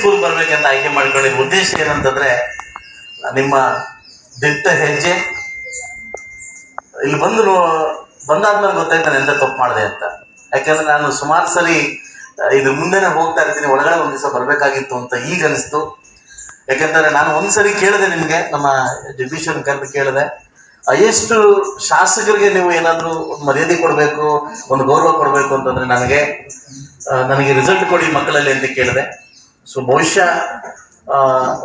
School ಬರ್ಬೇಕಂತ ಆಯ್ಕೆ ಮಾಡ್ಕೊಂಡಿರೋ ಉದ್ದೇಶ ಏನಂತಂದ್ರೆ, ನಿಮ್ಮ ದಿಟ್ಟ ಹೆಜ್ಜೆ ಇಲ್ಲಿ ಬಂದು ಬಂದಾದ್ಮೇಲೆ ಗೊತ್ತಾಯ್ತು ನಾನು ಎಂತ ತಪ್ಪು ಮಾಡಿದೆ ಅಂತ. ಯಾಕೆಂದ್ರೆ ನಾನು ಸುಮಾರು ಸರಿ ಇದು ಮುಂದೆನೆ ಹೋಗ್ತಾ ಇರ್ತೀನಿ, ಒಳಗಡೆ ಒಂದು ದಿವಸ ಬರಬೇಕಾಗಿತ್ತು ಅಂತ ಈಗ ಅನಿಸ್ತು. ಯಾಕೆಂದ್ರೆ ನಾನು ಒಂದ್ಸರಿ ಕೇಳಿದೆ ನಿಮಗೆ, ನಮ್ಮ ಜಗದೀಶ್ವರನ್ ಕರೆದು ಕೇಳಿದೆ. ಎಷ್ಟು ಶಾಸಕರಿಗೆ ನೀವು ಏನಾದರೂ ಮರ್ಯಾದೆ ಕೊಡಬೇಕು, ಒಂದು ಗೌರವ ಕೊಡಬೇಕು ಅಂತಂದ್ರೆ ನನಗೆ ನನಗೆ ರಿಸಲ್ಟ್ ಕೊಡಿ ಮಕ್ಕಳಲ್ಲಿ ಅಂತ ಕೇಳಿದೆ. ಸೊ ಬಹುಶಃ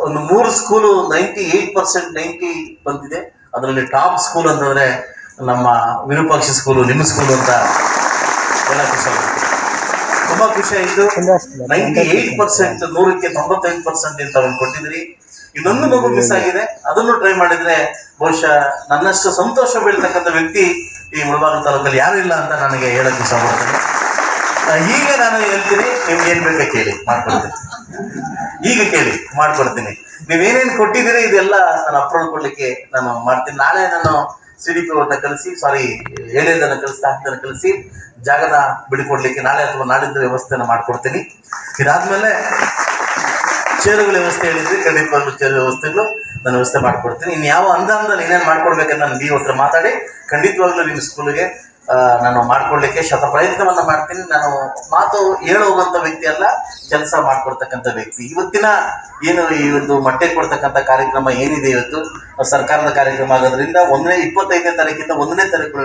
ಒಂದು ಮೂರು school ninety eight percent ninety ಬಂದಿದೆ. ಅದರಲ್ಲಿ ಟಾಪ್ ಸ್ಕೂಲ್ ಅಂತಂದ್ರೆ ನಮ್ಮ ವಿರೂಪಾಕ್ಷ ಸ್ಕೂಲು ನಿಮ್ಮ ಸ್ಕೂಲ್ ಅಂತ ಎಲ್ಲ ಖುಷಿ ತುಂಬಾ ಖುಷಿ ಆಯಿತು. ನೈಂಟಿ ಏಟ್ ಪರ್ಸೆಂಟ್ ನೂರಕ್ಕೆ ತೊಂಬತ್ತೈದು ಪರ್ಸೆಂಟ್ ಅಂತ ಒಂದು ಕೊಟ್ಟಿದ್ರಿ ಇನ್ನೊಂದು ಮಗು ಮಿಸ್ ಆಗಿದೆ. ಅದನ್ನು ಟ್ರೈ ಮಾಡಿದ್ರೆ ಬಹುಶಃ ನನ್ನಷ್ಟು ಸಂತೋಷ ಬೀಳ್ತಕ್ಕಂಥ ವ್ಯಕ್ತಿ ಈ ಮುಳಬಾಗಿಲು ತಾಲೂಕಲ್ಲಿ ಯಾರು ಇಲ್ಲ ಅಂತ ನನಗೆ ಹೇಳಕ್ಕೆ ಇಷ್ಟಪಡ್ತೇನೆ ಹೀಗೆ ನಾನು ಹೇಳ್ತೀನಿ. ನಿಮ್ಗೆ ಏನ್ ಬೇಕಾ ಕೇಳಿ? ಮಾಡ್ಕೊಡ್ತೀನಿ. ಈಗ ಕೇಳಿ, ಮಾಡ್ಕೊಡ್ತೀನಿ. ನೀವೇನೇನು ಕೊಟ್ಟಿದ್ದೀರಿ, ಇದೆಲ್ಲ ನಾನು ಅಪ್ರೋಲ್ ಕೊಡ್ಲಿಕ್ಕೆ ನಾನು ಮಾಡ್ತೀನಿ. ನಾಳೆ ನಾನು ಸಿ ಡಿ ಪಿ ಅವ್ರನ್ನ ಕಳಿಸಿ ಸಾರಿ ಹೇಳಿದ್ದನ್ನ ಕಳಿಸಿ ಸ್ಟಾಫ್ನ ಕಳಿಸಿ ಜಾಗನ ಬಿಡಿಕೊಡ್ಲಿಕ್ಕೆ ನಾಳೆ ಅಥವಾ ನಾಡಿದ್ದು ವ್ಯವಸ್ಥೆಯನ್ನು ಮಾಡ್ಕೊಡ್ತೀನಿ. ಇದಾದ್ಮೇಲೆ ಚೇರುಗಳ ವ್ಯವಸ್ಥೆ ಹೇಳಿದ್ರೆ ಖಂಡಿತವಾಗ್ಲೂ ಚೇರು ವ್ಯವಸ್ಥೆಗಳು ನಾನು ವ್ಯವಸ್ಥೆ ಮಾಡ್ಕೊಡ್ತೀನಿ. ಇನ್ನು ಯಾವ ಅನುದಾನದಲ್ಲಿ ಏನೇನು ಮಾಡ್ಕೊಡ್ಬೇಕಂತ ನಾನು ಬಿ ಹತ್ರ ಮಾತಾಡಿ, ಖಂಡಿತವಾಗ್ಲೂ ನಿಮ್ಮ ಸ್ಕೂಲಿಗೆ ನಾನು ಮಾಡ್ಕೊಳ್ಳಿಕ್ಕೆ ಶತ ಪ್ರಯತ್ನವನ್ನ ಮಾಡ್ತೀನಿ. ನಾನು ಮಾತು ಹೇಳುವಂಥ ವ್ಯಕ್ತಿ ಅಲ್ಲ, ಕೆಲಸ ಮಾಡ್ಕೊಡ್ತಕ್ಕಂಥ ವ್ಯಕ್ತಿ. ಇವತ್ತಿನ ಏನು ಒಂದು ಮೊಟ್ಟೆ ಕೊಡ್ತಕ್ಕಂಥ ಕಾರ್ಯಕ್ರಮ ಏನಿದೆ ಇವತ್ತು? ಸರ್ಕಾರದ ಕಾರ್ಯಕ್ರಮ ಆಗೋದ್ರಿಂದ ಒಂದನೇ, ಇಪ್ಪತ್ತೈದನೇ ತಾರೀಕಿಂದ ಒಂದನೇ ತಾರೀಕು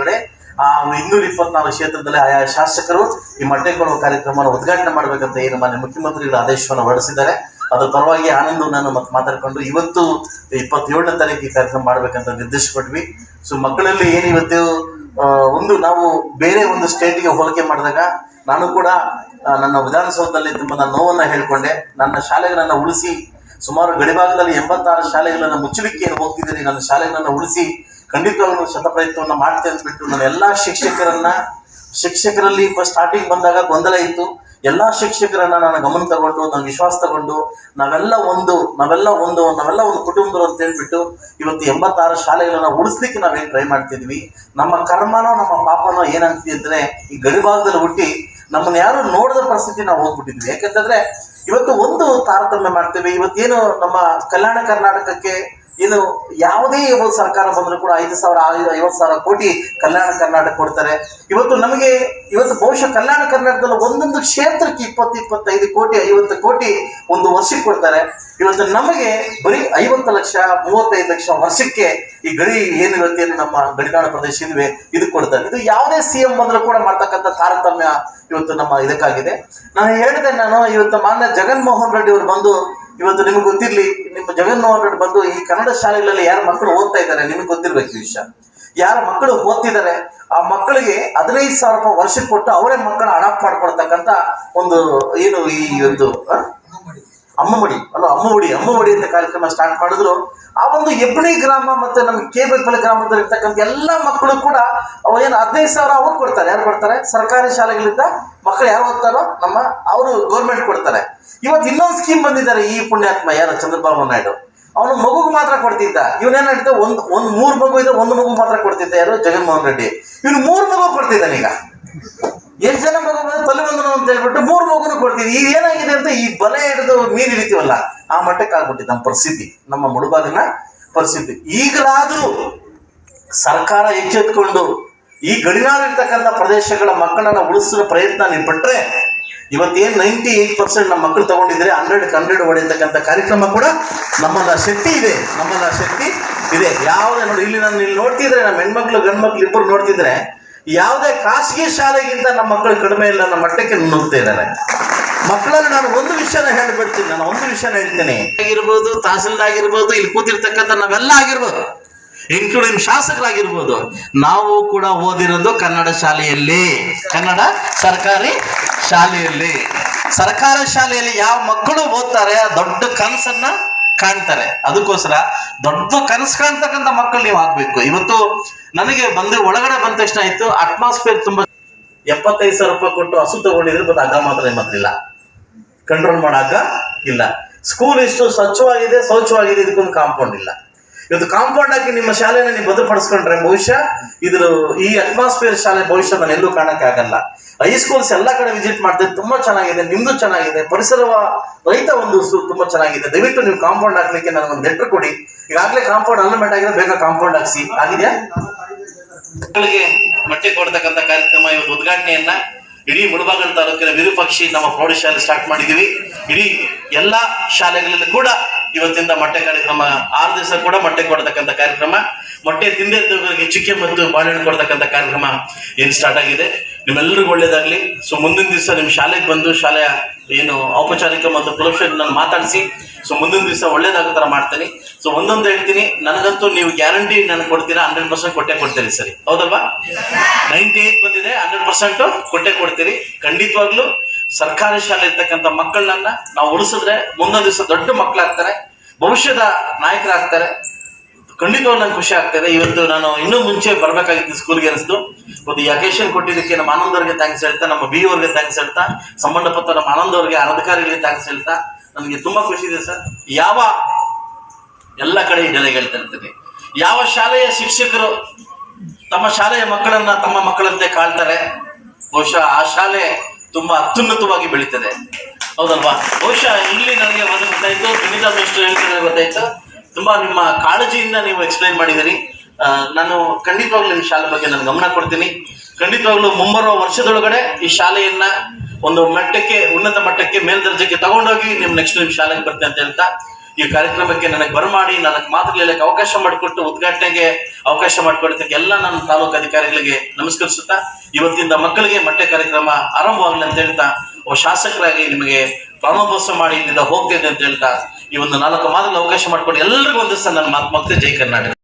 ಆ, ಇನ್ನೂರ ಇಪ್ಪತ್ನಾಲ್ಕು ಕ್ಷೇತ್ರದಲ್ಲಿ ಆಯಾ ಶಾಸಕರು ಈ ಮೊಟ್ಟೆ ಕೊಡುವ ಕಾರ್ಯಕ್ರಮವನ್ನು ಉದ್ಘಾಟನೆ ಮಾಡಬೇಕಂತ ಏನು ಮಾನ್ಯ ಮುಖ್ಯಮಂತ್ರಿಗಳ ಆದೇಶವನ್ನು ಹೊರಡಿಸಿದ್ದಾರೆ. ಅದರ ಪರವಾಗಿ ಆನಂದ್ ನಾನು ಮತ್ತೆ ಮಾತಾಡ್ಕೊಂಡು ಇವತ್ತು ಇಪ್ಪತ್ತೇಳನೇ ತಾರೀಕು ಈ ಕಾರ್ಯಕ್ರಮ ಮಾಡ್ಬೇಕಂತ ನಿರ್ದೇಶಿಸ್ಕೊಟ್ವಿ. ಸೊ ಮಕ್ಕಳಲ್ಲಿ ಏನು ಇವತ್ತು ಒಂದು ನಾವು ಬೇರೆ ಒಂದು ಸ್ಟೇಟ್ಗೆ ಹೋಲಿಕೆ ಮಾಡಿದಾಗ ನಾನು ಕೂಡ ನನ್ನ ವಿಧಾನಸೌಧದಲ್ಲಿ ತುಂಬ ನನ್ನ ನೋವನ್ನ ಹೇಳ್ಕೊಂಡೆ. ನನ್ನ ಶಾಲೆಗಳನ್ನು ಉಳಿಸಿ, ಸುಮಾರು ಗಡಿಭಾಗದಲ್ಲಿ ಎಂಬತ್ತಾರು ಶಾಲೆಗಳನ್ನು ಮುಚ್ಚಲಿಕ್ಕೆ ಹೋಗ್ತಿದ್ದೀನಿ. ನನ್ನ ಶಾಲೆಗಳನ್ನು ಉಳಿಸಿ, ಖಂಡಿತವಾಗ್ಲೂ ಶತ ಪ್ರಯತ್ನವನ್ನ ಮಾಡ್ತೇನೆ ಬಿಟ್ಟು ನನ್ನ ಎಲ್ಲಾ ಶಿಕ್ಷಕರನ್ನ, ಶಿಕ್ಷಕರಲ್ಲಿ ಸ್ಟಾರ್ಟಿಂಗ್ ಬಂದಾಗ ಗೊಂದಲ ಇತ್ತು. ಎಲ್ಲಾ ಶಿಕ್ಷಕರನ್ನ ನಾನು ಗಮನ ತಗೊಂಡು, ನಾನು ವಿಶ್ವಾಸ ತಗೊಂಡು, ನಾವೆಲ್ಲ ಒಂದು ನಾವೆಲ್ಲ ಒಂದು ನಾವೆಲ್ಲ ಒಂದು ಕುಟುಂಬದವರು ಅಂತ ಹೇಳ್ಬಿಟ್ಟು ಇವತ್ತು ಎಂಬತ್ತಾರು ಶಾಲೆಗಳನ್ನ ಉಳಿಸ್ಲಿಕ್ಕೆ ನಾವೇನ್ ಟ್ರೈ ಮಾಡ್ತಿದ್ವಿ. ನಮ್ಮ ಕರ್ಮನೋ, ನಮ್ಮ ಪಾಪನೋ ಏನಂತಿದ್ರೆ ಈ ಗಡಿಭಾಗದಲ್ಲಿ ಹುಟ್ಟಿ ನಮ್ಮನ್ನ ಯಾರು ನೋಡದ ಪರಿಸ್ಥಿತಿ ನಾವು ಹೋಗ್ಬಿಟ್ಟಿದ್ವಿ. ಯಾಕಂತಂದ್ರೆ ಇವತ್ತು ಒಂದು ತಾರತಮ್ಯ ಮಾಡ್ತೇವೆ. ಇವತ್ತೇನು ನಮ್ಮ ಕಲ್ಯಾಣ ಕರ್ನಾಟಕಕ್ಕೆ ಏನು ಯಾವುದೇ ಒಂದು ಸರ್ಕಾರ ಬಂದರೂ ಕೂಡ ಐದು ಸಾವಿರ ಐವತ್ತು ಸಾವಿರ ಕೋಟಿ ಕಲ್ಯಾಣ ಕರ್ನಾಟಕ ಕೊಡ್ತಾರೆ. ಇವತ್ತು ನಮಗೆ ಇವತ್ತು ಬಹುಶಃ ಕಲ್ಯಾಣ ಕರ್ನಾಟಕದಲ್ಲಿ ಒಂದೊಂದು ಕ್ಷೇತ್ರಕ್ಕೆ ಇಪ್ಪತ್ತು, ಇಪ್ಪತ್ತೈದು ಕೋಟಿ, ಐವತ್ತು ಕೋಟಿ ಒಂದು ವರ್ಷಕ್ಕೆ ಕೊಡ್ತಾರೆ. ಇವತ್ತು ನಮಗೆ ಬರೀ ಐವತ್ತು ಲಕ್ಷ, ಮೂವತ್ತೈದು ಲಕ್ಷ ವರ್ಷಕ್ಕೆ ಈ ಗಡಿ ಏನು ಅಂತ ನಮ್ಮ ಗಡಿನಾಡ ಪ್ರದೇಶ ಇದುವೆ ಇದು ಕೊಡ್ತಾರೆ. ಇದು ಯಾವುದೇ ಸಿ ಎಂ ಬಂದರೂ ಕೂಡ ಮಾಡ್ತಕ್ಕಂಥ ತಾರತಮ್ಯ ಇವತ್ತು ನಮ್ಮ ಇದಕ್ಕಾಗಿದೆ. ನಾನು ಹೇಳಿದೆ, ನಾನು ಇವತ್ತು ಮಾನ್ಯ ಜಗನ್ಮೋಹನ್ ರೆಡ್ಡಿ ಅವರು ಬಂದು ಇವತ್ತು ನಿಮ್ಗೆ ಗೊತ್ತಿರ್ಲಿ, ನಿಮ್ಮ ಜಗನ್ಮೋಹನ್ ರೆಡ್ಡಿ ಬಂದು ಈ ಕನ್ನಡ ಶಾಲೆಗಳಲ್ಲಿ ಯಾರು ಮಕ್ಕಳು ಓದ್ತಾ ಇದ್ದಾರೆ, ನಿಮಗೆ ಗೊತ್ತಿರ್ಬೇಕು ಈ ವಿಷಯ. ಯಾರ ಮಕ್ಕಳು ಓದ್ತಿದ್ದಾರೆ, ಆ ಮಕ್ಕಳಿಗೆ ಹದಿನೈದು ಸಾವಿರ ರೂಪಾಯಿ ವರ್ಷಕ್ಕೆ ಕೊಟ್ಟು ಅವರೇ ಮಕ್ಕಳ ಅಡಾಪ್ಟ್ ಮಾಡ್ಕೊಳ್ತಕ್ಕಂತ ಒಂದು, ಏನು ಈ ಒಂದು ಅಮ್ಮಮಡಿ, ಅಲ್ಲ ಅಮ್ಮಮಡಿ ಅಮ್ಮಮಡಿ ಅಂತ ಕಾರ್ಯಕ್ರಮ ಸ್ಟಾರ್ಟ್ ಮಾಡಿದ್ರು. ಆ ಒಂದು ಎಬ್ಳಿ ಗ್ರಾಮ ಮತ್ತೆ ನಮ್ಗೆ ಕೇಬಲ್ಪಲ್ಲಿ ಗ್ರಾಮದಲ್ಲಿ ಇರ್ತಕ್ಕಂಥ ಎಲ್ಲ ಮಕ್ಕಳು ಕೂಡ ಅವ ಏನು ಹದಿನೈದು ಸಾವಿರ ಅವ್ರು ಕೊಡ್ತಾರೆ. ಯಾರು ಕೊಡ್ತಾರೆ? ಸರ್ಕಾರಿ ಶಾಲೆಗಳಿಂದ ಮಕ್ಕಳು ಯಾರು ಓದ್ತಾರೋ ನಮ್ಮ ಅವರು ಗೌರ್ಮೆಂಟ್ ಕೊಡ್ತಾರೆ. ಇವತ್ತು ಇನ್ನೊಂದು ಸ್ಕೀಮ್ ಬಂದಿದ್ದಾರೆ ಈ ಪುಣ್ಯಾತ್ಮ, ಯಾರು? ಚಂದ್ರಬಾಬು ನಾಯ್ಡು. ಅವನು ಮಗುಗೆ ಮಾತ್ರ ಕೊಡ್ತಿದ್ದ. ಇವನೇನಾಡ್ತ ಒಂದು ಒಂದು ಮೂರು ಮಗು ಇದೆ ಒಂದು ಮಗು ಮಾತ್ರ ಕೊಡ್ತಿದ್ದ ಯಾರು? ಜಗನ್ಮೋಹನ್ ರೆಡ್ಡಿ. ಇವನು ಮೂರು ಮಗು ಕೊಡ್ತಿದ್ದಾನೀಗ. ಎಷ್ಟು ಜನ ಮಗು ಬಂದ್ರೆ ತಲೆ ಬಂದನು ಅಂತ ಹೇಳ್ಬಿಟ್ಟು ಮೂರು ಮಗುನು ಕೊಡ್ತೀವಿ. ಈಗ ಏನಾಗಿದೆ ಅಂತ ಈ ಬಲೆ ಹಿಡಿದು ಮೀನು ಹಿಡಿತೀವಲ್ಲ ಆ ಮಟ್ಟಕ್ಕೆ ಆಗ್ಬಿಟ್ಟಿದೆ ನಮ್ಮ ಪರಿಸ್ಥಿತಿ, ನಮ್ಮ ಮುಳುಬಾಗಿನ ಪರಿಸ್ಥಿತಿ. ಈಗಲಾದ್ರೂ ಸರ್ಕಾರ ಎಚ್ಚೆತ್ಕೊಂಡು ಈ ಗಡಿನಾಡಿರ್ತಕ್ಕಂಥ ಪ್ರದೇಶಗಳ ಮಕ್ಕಳನ್ನ ಉಳಿಸುವ ಪ್ರಯತ್ನ ನೀವು ಪಟ್ಟರೆ ಇವತ್ತೇನು ನೈಂಟಿ ಏಟ್ ಪರ್ಸೆಂಟ್ ನಮ್ಮ ಮಕ್ಕಳು ತಗೊಂಡಿದ್ರೆ ಹಂಡ್ರೆಡ್ ಹಂಡ್ರೆಡ್ ಹೊಡೆಯತಕ್ಕಂಥ ಕಾರ್ಯಕ್ರಮ ಕೂಡ ನಮ್ಮಲ್ಲ ಶಕ್ತಿ ಇದೆ, ನಮ್ಮಲ್ಲ ಶಕ್ತಿ ಇದೆ. ಯಾವುದೇ ನೋಡಿ, ಇಲ್ಲಿ ನಾನು ಇಲ್ಲಿ ನೋಡ್ತಿದ್ರೆ, ನಮ್ಮ ಹೆಣ್ಮಕ್ಳು ಗಂಡ್ಮಕ್ಳು ಇಬ್ಬರು ನೋಡ್ತಿದ್ರೆ ಯಾವುದೇ ಖಾಸಗಿ ಶಾಲೆಗಿಂತ ನಮ್ಮ ಮಕ್ಕಳು ಕಡಿಮೆ ಇಲ್ಲ, ನಮ್ಮ ಮಟ್ಟಕ್ಕೆ ನುಗ್ತಾ ಇದ್ದಾರೆ. ಮಕ್ಕಳಲ್ಲಿ ನಾನು ಒಂದು ವಿಷಯನ ಹೇಳ್ಬಿಡ್ತೀನಿ, ನಾನು ಒಂದು ವಿಷಯನ ಹೇಳ್ತೀನಿ. ಆಗಿರ್ಬೋದು, ತಹಸೀಲ್ದಾಗಿರ್ಬೋದು, ಇಲ್ಲಿ ಕೂತಿರ್ತಕ್ಕಂಥ ನಾವೆಲ್ಲ ಆಗಿರ್ಬೋದು ಇನ್ಕ್ಲೂಡಿಂಗ್ ಶಾಸಕರಾಗಿರ್ಬೋದು, ನಾವು ಕೂಡ ಓದಿರೋದು ಕನ್ನಡ ಶಾಲೆಯಲ್ಲಿ, ಕನ್ನಡ ಸರ್ಕಾರಿ ಶಾಲೆಯಲ್ಲಿ. ಸರ್ಕಾರಿ ಶಾಲೆಯಲ್ಲಿ ಯಾವ ಮಕ್ಕಳು ಓದ್ತಾರೆ ದೊಡ್ಡ ಕನಸನ್ನ ಕಾಣ್ತಾರೆ. ಅದಕ್ಕೋಸ್ಕರ ದೊಡ್ಡ ಕನಸು ಕಾಣ್ತಕ್ಕಂಥ ಮಕ್ಕಳು ನೀವು ಆಗ್ಬೇಕು. ಇವತ್ತು ನನಗೆ ಬಂದು ಒಳಗಡೆ ಬಂದ ತಕ್ಷಣ ಆಯ್ತು ಅಟ್ಮಾಸ್ಫಿಯರ್ ತುಂಬಾ ಎಪ್ಪತ್ತೈದು ಸಾವಿರ ರೂಪಾಯಿ ಕೊಟ್ಟು ಹಸು ತಗೊಂಡಿದ್ರೆ ಮತ್ತೆ ಅಗ ಮಾತ್ರ ನಿಮ್ಮದ್ರಿಲ್ಲ ಕಂಟ್ರೋಲ್ ಮಾಡಾಕ ಇಲ್ಲ. ಸ್ಕೂಲ್ ಇಷ್ಟು ಸ್ವಚ್ಛವಾಗಿದೆ, ಶೌಚವಾಗಿದೆ, ಇದಕ್ಕೊಂದು ಕಾಂಪೌಂಡ್ ಇಲ್ಲ. ಇವತ್ತು ಕಾಂಪೌಂಡ್ ಹಾಕಿ ನಿಮ್ಮ ಶಾಲೆನ ನೀವು ಬದುಪಡಿಸ್ಕೊಂಡ್ರೆ ಬಹುಶಃ ಇದ್ರ ಈ ಅಟ್ಮಾಸ್ಫಿಯರ್ ಶಾಲೆ ಭವಿಷ್ಯ ನಾನು ಎಲ್ಲೂ ಕಾಣಕ್ಕೆ ಆಗಲ್ಲ. ಹೈಸ್ಕೂಲ್ಸ್ ಎಲ್ಲ ಕಡೆ ವಿಸಿಟ್ ಮಾಡಿದೆ ತುಂಬಾ ಚೆನ್ನಾಗಿದೆ, ನಿಮ್ದು ಚೆನ್ನಾಗಿದೆ ಪರಿಸರವ ರೈತ ಒಂದು ತುಂಬಾ ಚೆನ್ನಾಗಿದೆ. ದಯವಿಟ್ಟು ನೀವು ಕಾಂಪೌಂಡ್ ಹಾಕ್ಲಿಕ್ಕೆ ನನಗೊಂದು ಲೆಟರ್ ಕೊಡಿ. ಈಗಾಗಲೇ ಕಾಂಪೌಂಡ್ ಅಲ್ಲಮೆಂಟ್ ಆಗಿದೆ, ಬೇಗ ಕಾಂಪೌಂಡ್ ಹಾಕ್ಸಿ. ಆಗಿದೆಯಾ? ಮಕ್ಕಳಿಗೆ ಮೊಟ್ಟೆ ಕೊಡ್ತಕ್ಕಂಥ ಕಾರ್ಯಕ್ರಮ ಇವತ್ತು ಉದ್ಘಾಟನೆಯನ್ನ ಇಡೀ ಮುಳಬಾಗಲ ತಾಲೂಕಿನ ವಿರೂಪಾಕ್ಷಿ ನಮ್ಮ ಪ್ರೌಢಶಾಲೆ ಸ್ಟಾರ್ಟ್ ಮಾಡಿದೀವಿ ಇಡೀ ಎಲ್ಲಾ ಶಾಲೆಗಳಲ್ಲಿ ಕೂಡ ಇವತ್ತಿಂದ ಮೊಟ್ಟೆ ಕಾರ್ಯಕ್ರಮ ಆರು ದಿವಸ ಕೂಡ ಮೊಟ್ಟೆ ಕೊಡ್ತಕ್ಕಂಥ ಕಾರ್ಯಕ್ರಮ. ಮೊಟ್ಟೆ ತಿಂದೇ ಚಿಕ್ಕೆ ಮತ್ತು ಬಾಳೆಹಣ್ಣು ಕೊಡ್ತಕ್ಕಂಥ ಕಾರ್ಯಕ್ರಮ ಏನು ಸ್ಟಾರ್ಟ್ ಆಗಿದೆ. ನಿಮ್ಮೆಲ್ಲರಿಗೂ ಒಳ್ಳೇದಾಗ್ಲಿ. ಸೊ ಮುಂದಿನ ದಿವಸ ನಿಮ್ಮ ಶಾಲೆಗೆ ಬಂದು ಶಾಲೆಯ ಏನು ಔಪಚಾರಿಕ ಮತ್ತು ಕುಲಕ್ಷ ನಾನು ಮಾತಾಡಿಸಿ. ಸೊ ಮುಂದಿನ ದಿವಸ ಒಳ್ಳೇದಾಗೋ ಥರ ಮಾಡ್ತೀನಿ. ಸೊ ಒಂದೊಂದು ಹೇಳ್ತೀನಿ. ನನಗಂತೂ ನೀವು ಗ್ಯಾರಂಟಿ ನನಗೆ ಕೊಡ್ತೀರಾ? ಹಂಡ್ರೆಡ್ ಪರ್ಸೆಂಟ್ ಕೊಟ್ಟೆ ಕೊಡ್ತೀರಿ ಸರಿ. ಹೌದಲ್ವಾ? ನೈಂಟಿ ಏಟ್ ಬಂದಿದೆ. ಹಂಡ್ರೆಡ್ ಪರ್ಸೆಂಟ್ ಕೊಟ್ಟೆ ಕೊಡ್ತೀರಿ. ಖಂಡಿತವಾಗ್ಲೂ ಸರ್ಕಾರಿ ಶಾಲೆ ಇರ್ತಕ್ಕಂಥ ಮಕ್ಕಳನ್ನ ನಾವು ಉಳಿಸಿದ್ರೆ ಮುಂದೊಂದು ದಿವಸ ದೊಡ್ಡ ಮಕ್ಕಳಾಗ್ತಾರೆ, ಭವಿಷ್ಯದ ನಾಯಕರಾಗ್ತಾರೆ. ಖಂಡಿತವಾಗ್ಲೂ ನಂಗೆ ಖುಷಿ ಆಗ್ತದೆ. ಇವತ್ತು ನಾನು ಇನ್ನೂ ಮುಂಚೆ ಬರಬೇಕಾಗಿತ್ತು ಸ್ಕೂಲ್ಗೆ ಅನಿಸ್ತು. ಒಂದು ಈ ಅಕೇಶನ್ ಕೊಟ್ಟಿದ್ದಕ್ಕೆ ನಮ್ಮ ಆನಂದವ್ರಿಗೆ ಥ್ಯಾಂಕ್ಸ್ ಹೇಳ್ತಾ, ನಮ್ಮ ಬಿ ಅವ್ರಿಗೆ ಥ್ಯಾಂಕ್ಸ್ ಹೇಳ್ತಾ, ಸಂಬಂಧಪಟ್ಟ ನಮ್ಮ ಆನಂದವ್ರಿಗೆ ಅಧಿಕಾರಿಗಳಿಗೆ ಥ್ಯಾಂಕ್ಸ್ ಹೇಳ್ತಾ, ನನಗೆ ತುಂಬಾ ಖುಷಿ ಇದೆ ಸರ್. ಯಾವ ಎಲ್ಲ ಕಡೆ ಇದೆಲ್ಲ ಹೇಳ್ತಾ ಯಾವ ಶಾಲೆಯ ಶಿಕ್ಷಕರು ತಮ್ಮ ಶಾಲೆಯ ಮಕ್ಕಳನ್ನ ತಮ್ಮ ಮಕ್ಕಳಂತೆ ಕಾಳ್ತಾರೆ ಬಹುಶಃ ಆ ಶಾಲೆ ತುಂಬಾ ಅತ್ಯುನ್ನತವಾಗಿ ಬೆಳೀತದೆ. ಹೌದಲ್ವಾ? ಬಹುಶಃ ಇಲ್ಲಿ ನನಗೆ ಒಂದು ಗೊತ್ತಾಯ್ತು ಸುನೀತಾ ಮಿಸ್ಟರ್ ಹೇಳ್ತಿದ್ರೆ ಗೊತ್ತಾಯ್ತು? ತುಂಬಾ ನಿಮ್ಮ ಕಾಳಜಿಯಿಂದ ನೀವು ಎಕ್ಸ್ಪ್ಲೈನ್ ಮಾಡಿದಿರಿ ನಾನು ಖಂಡಿತವಾಗ್ಲೂ ನಿಮ್ಮ ಶಾಲೆ ಬಗ್ಗೆ ನಾನು ಗಮನ ಕೊಡ್ತೀನಿ. ಖಂಡಿತವಾಗ್ಲೂ ಮುಂಬರುವ ವರ್ಷದೊಳಗಡೆ ಈ ಶಾಲೆಯನ್ನ ಒಂದು ಮಟ್ಟಕ್ಕೆ, ಉನ್ನತ ಮಟ್ಟಕ್ಕೆ ಮೇಲ್ದರ್ಜೆಗೆ ತಗೊಂಡೋಗಿ ನಿಮ್ ನೆಕ್ಸ್ಟ್ ನಿಮ್ ಶಾಲೆಗೆ ಬರ್ತೇನೆ ಅಂತ ಹೇಳ್ತಾ ಈ ಕಾರ್ಯಕ್ರಮಕ್ಕೆ ನನಗೆ ಬರಮಾಡಿ, ನನಗೆ ಮಾತುಗಳು ಹೇಳಕ್ಕೆ ಅವಕಾಶ ಮಾಡಿಕೊಟ್ಟು, ಉದ್ಘಾಟನೆಗೆ ಅವಕಾಶ ಮಾಡಿಕೊಡೋದಕ್ಕೆ ಎಲ್ಲ ನನ್ನ ತಾಲೂಕು ಅಧಿಕಾರಿಗಳಿಗೆ ನಮಸ್ಕರಿಸುತ್ತಾ, ಇವತ್ತಿಂದ ಮಕ್ಕಳಿಗೆ ಮೊಟ್ಟೆ ಕಾರ್ಯಕ್ರಮ ಆರಂಭವಾಗಲಿ ಅಂತ ಹೇಳ್ತಾ, ಒಬ್ಬ ಶಾಸಕರಾಗಿ ನಿಮಗೆ ಪ್ರಾಣೋತ್ಸವ ಮಾಡಿ ಇಲ್ಲಿಂದ ಹೋಗ್ತೇನೆ ಅಂತ ಹೇಳ್ತಾ, ಈ ಒಂದು ನಾಲ್ಕು ಮಾತುಗಳ ಅವಕಾಶ ಮಾಡಿಕೊಟ್ಟು ಎಲ್ಲರಿಗೂ ಒಂದು ಸಹ ನನ್ನ ಮಾತು ಮತ್ತೆ ಜೈ ಕರ್ನಾಟಕ.